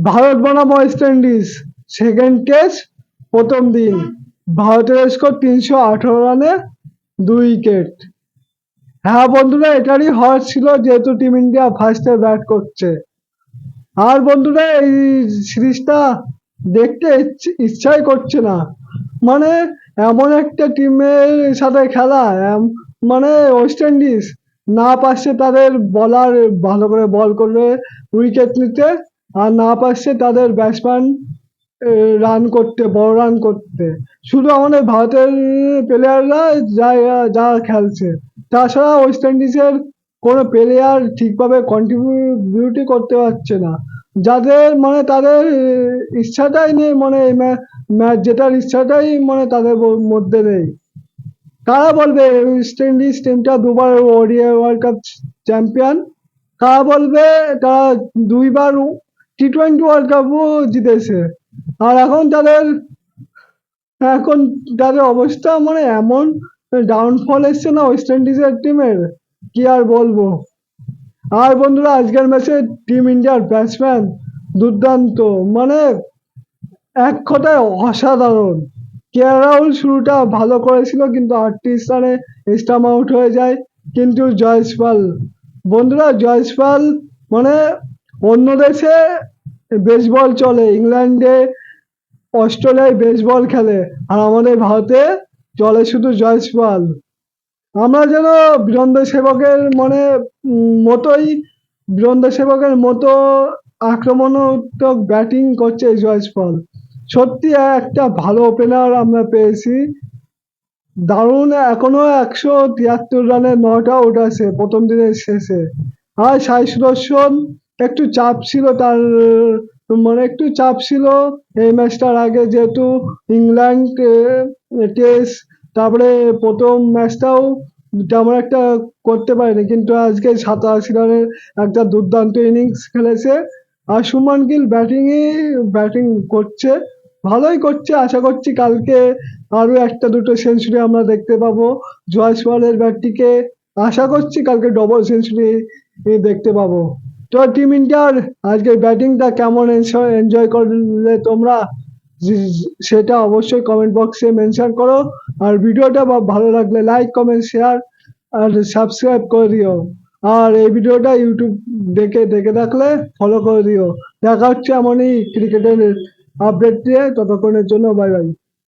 ভারত বনাম West Indies second test প্রথম দিন। ভারতের স্কোর তিনশো আঠারো রানে, দুই উইকেট হ্যাঁ বন্ধুরা, এটারই হওয়ার ছিল যেহেতু টিম ইন্ডিয়া ফার্স্টে ব্যাট করছে। আর বন্ধুরা, এই সিরিজটা দেখতে ইচ্ছে- ইচ্ছাই করছে না। মানে এমন একটা টিমের সাথে খেলা মানে ওয়েস্ট ইন্ডিজ না পারছে তাদের বলার ভালো করে বল করবে উইকেট নিতে। আর না পারছে তাদের ব্যাটসম্যান রান করতে বড় রান করতে। শুধু আমাদের ভারতের প্লেয়াররা যা যা খেলছে। তাছাড়া ওয়েস্ট ইন্ডিজের কোনো প্লেয়ার ঠিকভাবে কন্ট্রিবিউটি করতে পারছে না। যাদের মানে তাদের ইচ্ছাটাই নেই মানে ম্যাচ জেতার ইচ্ছাটাই মানে তাদের মধ্যে নেই। কারা বলবে ওয়েস্ট ইন্ডিজ টিমটা দুবার ওডিআই ওয়ার্ল্ড কাপ চ্যাম্পিয়ন কারা বলবে, তারা দুইবার টি টোয়েন্টি ওয়ার্ল্ড কাপও জিতেছে। আর এখন তাদের এখন তাদের অবস্থা মানে এমন ডাউনফল এসছে না ওয়েস্ট ইন্ডিজের টিমের কি আর বলব? আর বন্ধুরা, আজকের ম্যাচে টিম ইন্ডিয়ার ব্যাটসম্যান দুর্দান্ত। মানে এক কথায় অসাধারণ। কে রাহুল শুরুটা ভালো করেছিল, কিন্তু আটত্রিশ রানে স্টাম আউট হয়ে যায়। কিন্তু জয়সওয়াল, বন্ধুরা জয়সওয়াল মানে অন্য দেশে বেসবল চলে, ইংল্যান্ডে, অস্ট্রেলিয়ায় বেসবল খেলে, আর আমাদের ভারতে চলে শুধু জয়সওয়াল আমরা যেন বীরেন্দ্র সেবকের মানে মতোই বীরেন্দ্র সেবকের মতো আক্রমণাত্মক ব্যাটিং করছে জয়সওয়াল সত্যি একটা ভালো ওপেনার আমরা পেয়েছি। দারুণ, এখনও একশো তিয়াত্তর রানে নটা আছে প্রথম দিনের শেষে। আর সাই সুদর্শন একটু চাপ ছিল তার মানে একটু চাপ ছিল এই ম্যাচটার আগে যেহেতু ইংল্যান্ড টেস্ট তারপরে প্রথম ম্যাচটাও তেমন একটা করতে পারেনি। কিন্তু আজকে সাতাশি রানের একটা দুর্দান্ত ইনিংস খেলেছে। আর সুমন গিল ব্যাটিংই, ব্যাটিং করছে, ভালোই করছে। আশা করছি কালকে আরও একটা দুটো সেঞ্চুরি আমরা দেখতে পাবো জয়সওয়ালের ব্যাটটিকে। আশা করছি কালকে ডবল সেঞ্চুরি দেখতে পাবো। তো টিম ইন্ডিয়ার আজকের ব্যাটিংটা কেমন এনজয় করলে তোমরা? সেটা অবশ্যই কমেন্ট বক্সে মেনশন করো। আর ভিডিওটা ভালো লাগলে লাইক কমেন্ট শেয়ার আর সাবস্ক্রাইব করে দিও। আর এই ভিডিওটা ইউটিউব দেখে দেখে থাকলে ফলো করে দিও। দেখা হচ্ছে এমনই ক্রিকেটের আপডেট দিয়ে ততক্ষণের জন্য বাই বাই